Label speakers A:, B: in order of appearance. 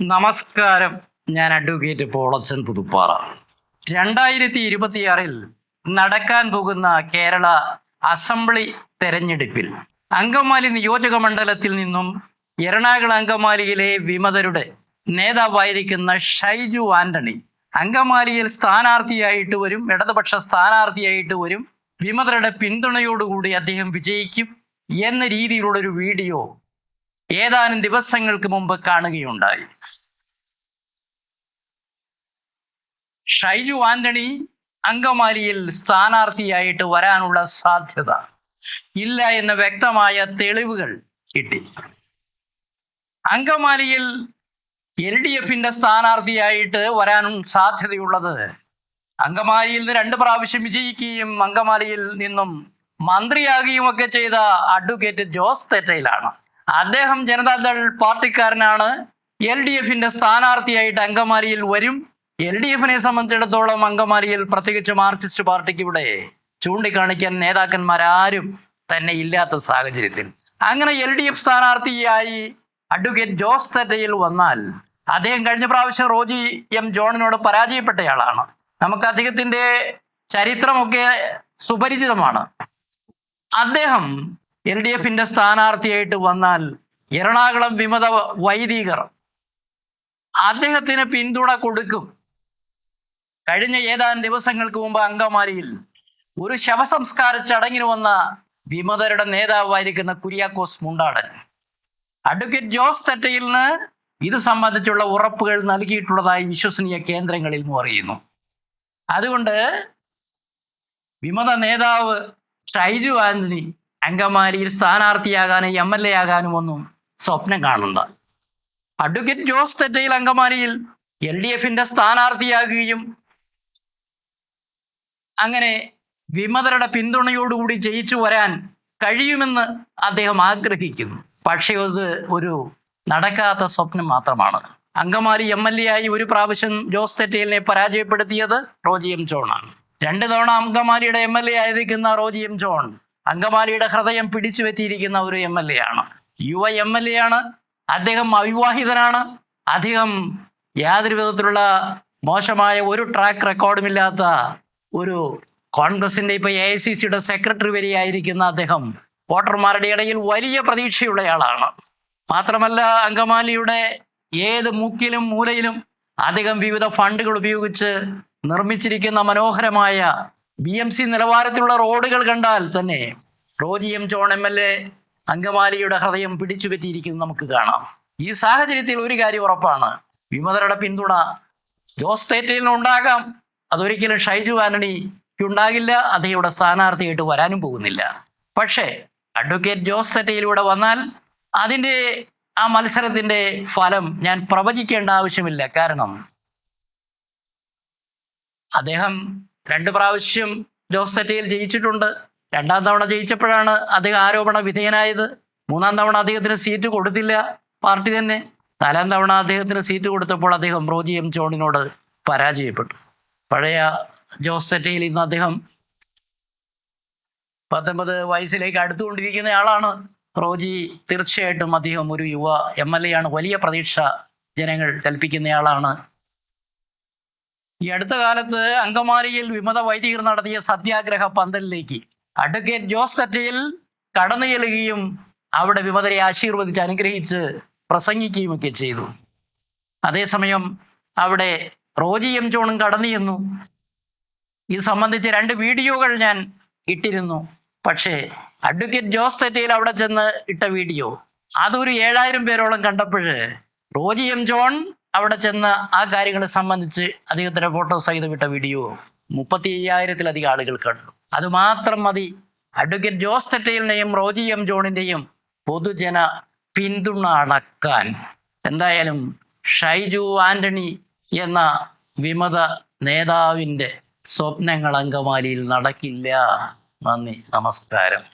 A: നമസ്കാരം. ഞാൻ അഡ്വക്കേറ്റ് പോളച്ചൻ പുതുപ്പാറ. രണ്ടായിരത്തി ഇരുപത്തിയാറിൽ നടക്കാൻ പോകുന്ന കേരള അസംബ്ലി തെരഞ്ഞെടുപ്പിൽ അങ്കമാലി നിയോജക മണ്ഡലത്തിൽ നിന്നും എറണാകുളം അങ്കമാലിയിലെ വിമതരുടെ നേതാവായിരിക്കുന്ന ഷൈജു ആന്റണി അങ്കമാലിയിൽ സ്ഥാനാർത്ഥിയായിട്ട് വരും ഇടതുപക്ഷ സ്ഥാനാർത്ഥിയായിട്ട് വരും. വിമതരുടെ പിന്തുണയോടുകൂടി അദ്ദേഹം വിജയിക്കും എന്ന രീതിയിലുള്ളൊരു വീഡിയോ ഏതാനും ദിവസങ്ങൾക്ക് മുമ്പ് കാണുകയുണ്ടായി. ഷൈജു ആന്റണി അങ്കമാലിയിൽ സ്ഥാനാർത്ഥിയായിട്ട് വരാനുള്ള സാധ്യത. ഇല്ല എന്ന വ്യക്തമായ തെളിവുകൾ കിട്ടി. അങ്കമാലിയിൽ എൽ ഡി എഫിന്റെ സ്ഥാനാർത്ഥിയായിട്ട് വരാനും സാധ്യതയുള്ളത് അങ്കമാലിയിൽ നിന്ന് രണ്ട് പ്രാവശ്യം വിജയിക്കുകയും അങ്കമാലിയിൽ നിന്നും മന്ത്രിയാകുകയും ഒക്കെ ചെയ്ത അഡ്വക്കേറ്റ് ജോസ് തെറ്റയിലാണ്. അദ്ദേഹം ജനതാദൾ പാർട്ടിക്കാരനാണ്. എൽ ഡി എഫിന്റെ സ്ഥാനാർത്ഥിയായിട്ട് അങ്കമാലിയിൽ വരും. എൽ ഡി എഫിനെ സംബന്ധിച്ചിടത്തോളം അങ്കമാലിയിൽ പ്രത്യേകിച്ച് മാർക്സിസ്റ്റ് പാർട്ടിക്ക് ഇവിടെ ചൂണ്ടിക്കാണിക്കാൻ നേതാക്കന്മാരാരും തന്നെ ഇല്ലാത്ത സാഹചര്യത്തിൽ. അങ്ങനെ എൽ ഡി എഫ് സ്ഥാനാർത്ഥിയായി അഡ്വക്കേറ്റ് ജോസ് തെറ്റയിൽ വന്നാൽ അദ്ദേഹം കഴിഞ്ഞ പ്രാവശ്യം റോജി എം ജോണിനോട് പരാജയപ്പെട്ടയാളാണ്. നമുക്ക് അദ്ദേഹത്തിന്റെ ചരിത്രമൊക്കെ സുപരിചിതമാണ്. അദ്ദേഹം എൽ ഡി എഫിന്റെ സ്ഥാനാർത്ഥിയായിട്ട് വന്നാൽ എറണാകുളം വിമത വൈദികർ അദ്ദേഹത്തിന് പിന്തുണ കൊടുക്കും. കഴിഞ്ഞ ഏതാനും ദിവസങ്ങൾക്ക് മുമ്പ് അങ്കമാലിയിൽ ഒരു ശവസംസ്കാര ചടങ്ങിന് വന്ന വിമതരുടെ നേതാവായിരിക്കുന്ന കുര്യാക്കോസ് മുണ്ടാടൻ. അഡ്വക്കേറ്റ് ജോസ് തെറ്റയിലിന് ഇത് സംബന്ധിച്ചുള്ള ഉറപ്പുകൾ നൽകിയിട്ടുള്ളതായി വിശ്വസനീയ കേന്ദ്രങ്ങളിൽ നിന്നും അറിയുന്നു. അതുകൊണ്ട് വിമത നേതാവ് ഷൈജു ആന്റണി അങ്കമാലിയിൽ സ്ഥാനാർത്ഥിയാകാനും എം എൽ എ ആകാനും ഒന്നും സ്വപ്നം കാണണ്ട. അഡ്വക്കേറ്റ് ജോസ് തെറ്റയിൽ അങ്കമാലിയിൽ എൽ ഡി എഫിന്റെ സ്ഥാനാർത്ഥിയാകുകയും അങ്ങനെ വിമതരുടെ പിന്തുണയോടുകൂടി ജയിച്ചു വരാൻ കഴിയുമെന്ന് അദ്ദേഹം ആഗ്രഹിക്കുന്നു. പക്ഷേ അത് ഒരു നടക്കാത്ത സ്വപ്നം മാത്രമാണ്. അങ്കമാലി എം എൽ എ ആയി ഒരു പ്രാവശ്യം ജോസ് തെറ്റയിലിനെ പരാജയപ്പെടുത്തിയത് റോജി എം ജോണാണ്. രണ്ട് തവണ അങ്കമാലിയുടെ എം എൽ എ ആയിരിക്കുന്ന റോജി എം ജോൺ അങ്കമാലിയുടെ ഹൃദയം പിടിച്ചു പറ്റിയിരിക്കുന്ന ഒരു എം എൽ എ ആണ് യുവ എം എൽ എ ആണ് അദ്ദേഹം അവിവാഹിതനാണ്. അദ്ദേഹം യാതൊരു വിധത്തിലുള്ള മോശമായ ഒരു ട്രാക്ക് റെക്കോർഡുമില്ലാത്ത ഒരു കോൺഗ്രസിന്റെ ഇപ്പൊ എ ഐ സി സിയുടെ സെക്രട്ടറി വരെയായിരിക്കുന്ന അദ്ദേഹം വോട്ടർമാരുടെ ഇടയിൽ വലിയ പ്രതീക്ഷയുള്ളയാളാണ്. മാത്രമല്ല അങ്കമാലിയുടെ ഏത് മൂക്കിലും മൂലയിലും അദ്ദേഹം വിവിധ ഫണ്ടുകൾ ഉപയോഗിച്ച് നിർമ്മിച്ചിരിക്കുന്ന മനോഹരമായ ബി എം സി നിലവാരത്തിലുള്ള റോഡുകൾ കണ്ടാൽ തന്നെ Roji M John M L A അങ്കമാലിയുടെ ഹൃദയം പിടിച്ചു നമുക്ക് കാണാം. ഈ സാഹചര്യത്തിൽ ഒരു കാര്യം ഉറപ്പാണ്. വിമതരുടെ പിന്തുണ ജോസ് തേറ്റയിൽ ഉണ്ടാകാം. അതൊരിക്കലും ഷൈജു ആന്റണിക്ക് ഉണ്ടാകില്ല. അദ്ദേഹം ഇവിടെ സ്ഥാനാർത്ഥിയായിട്ട് വരാനും പോകുന്നില്ല. പക്ഷേ അഡ്വക്കേറ്റ് ജോസ് തെറ്റയിലൂടെ വന്നാൽ അതിന്റെ ആ മത്സരത്തിന്റെ ഫലം ഞാൻ പ്രവചിക്കേണ്ട ആവശ്യമില്ല. കാരണം അദ്ദേഹം രണ്ട് പ്രാവശ്യം ജോസ് തെറ്റയിൽ ജയിച്ചിട്ടുണ്ട്. രണ്ടാം തവണ ജയിച്ചപ്പോഴാണ് അദ്ദേഹം ആരോപണ വിധേയനായത്. മൂന്നാം തവണ അദ്ദേഹത്തിന് സീറ്റ് കൊടുത്തില്ല പാർട്ടി തന്നെ. നാലാം തവണ അദ്ദേഹത്തിന് സീറ്റ് കൊടുത്തപ്പോൾ അദ്ദേഹം റോജി എം ജോണിനോട് പരാജയപ്പെട്ടു. പഴയ ജോസ് തെറ്റയിൽ ഇന്ന് അദ്ദേഹം പത്തൊമ്പത് വയസ്സിലേക്ക് അടുത്തുകൊണ്ടിരിക്കുന്ന ആളാണ്. റോജി തീർച്ചയായിട്ടും അദ്ദേഹം ഒരു യുവ എം എൽ എ ആണ്. വലിയ പ്രതീക്ഷ ജനങ്ങൾ കൽപ്പിക്കുന്നയാളാണ് ഈ അടുത്ത കാലത്ത് അങ്കമാലിയിൽ വിമത വൈദികർ നടത്തിയ സത്യാഗ്രഹ പന്തലിലേക്ക് അഡ്വക്കേറ്റ് ജോസ് തറ്റയിൽ കടന്നു ചെല്ലുകയും അവിടെ വിമതരെ ആശീർവദിച്ച് അനുഗ്രഹിച്ച് പ്രസംഗിക്കുകയും ഒക്കെ ചെയ്തു. അതേസമയം അവിടെ റോജി എം ജോണും കടന്നു ചെന്നു. ഇത് സംബന്ധിച്ച് രണ്ട് വീഡിയോകൾ ഞാൻ ഇട്ടിരുന്നു. പക്ഷേ അഡ്വക്കേറ്റ് ജോസ് തെറ്റയിൽ അവിടെ ചെന്ന് ഇട്ട വീഡിയോ. അതൊരു ഏഴായിരം പേരോളം കണ്ടപ്പോൾ റോജി എം ജോൺ അവിടെ ചെന്ന് ആ കാര്യങ്ങളെ സംബന്ധിച്ച് അദ്ദേഹത്തിന്റെ ഫോട്ടോ സഹിതം വിട്ട വീഡിയോ മുപ്പത്തി അയ്യായിരത്തിലധികം ആളുകൾ കണ്ടു. അതുമാത്രം മതി. അഡ്വക്കേറ്റ് ജോസ് തെറ്റയിലിന്റെയും റോജി എം ജോണിന്റെയും പൊതുജന പിന്തുണ അടക്കാൻ. എന്തായാലും ഷൈജു ആന്റണി എന്ന വിമത നേതാവിന്റെ സ്വപ്നങ്ങൾ അങ്കമാലിയിൽ നടക്കില്ല. നന്ദി. നമസ്കാരം.